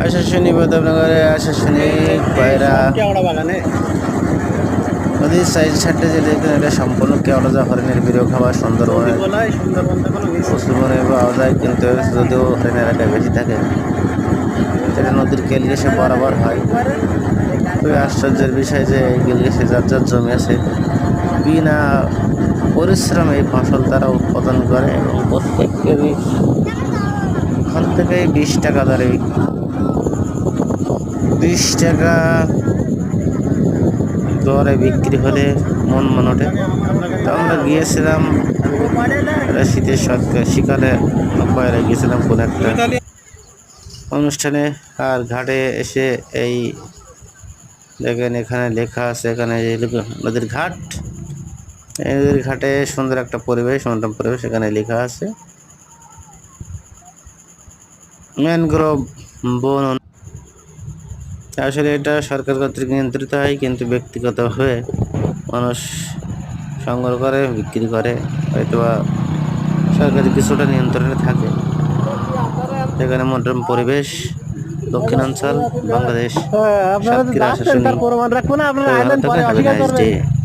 প্রতাপনগরে আশাশুনি কয়রা কেওড়া বাগানে নদীর সাইড সাইডে যে দেখবেন এটা সম্পূর্ণ কেওড়া যা হরিণের বিরো খাবার সুন্দরবনে সুন্দরবন পাওয়া যায় কিন্তু যদিও হরিণের এলাকায় বেশি থাকে সেটা নদীর কেলগেসে বরাবর হয়। খুবই আশ্চর্যের বিষয় যে এই কেলগেসে যার যার জমি আছে বিনা পরিশ্রমে এই ফসল তারা উৎপাদন করে এবং প্রত্যেকেরই ওখান থেকে বিশ টাকা দরে বিশ টাকা দরে বিক্রি হলে মন মন ওঠে তো আমরা গিয়েছিলাম শীতের সৎকার শিকারে পয়রা গিয়েছিলাম কোন একটা অনুষ্ঠানে। আর ঘাটে এসে এই দেখেন এখানে লেখা আছে, এখানে নদীর ঘাট। এই নদীর ঘাটে সুন্দর একটা পরিবেশ, মনোরম পরিবেশ, এখানে লেখা আছে। ম্যানগ্রোভ বন আসলে এটা সরকার কর্তৃক নিয়ন্ত্রিত হয় কিন্তু ব্যক্তিগত হয়ে মানুষ সংগ্রহ করে বিক্রি করে হয়তো বা সরকারি কিছুটা নিয়ন্ত্রণে থাকে। এখানে মনোরম পরিবেশ দক্ষিণাঞ্চল বাংলাদেশ আপনারা সাতক্ষীরা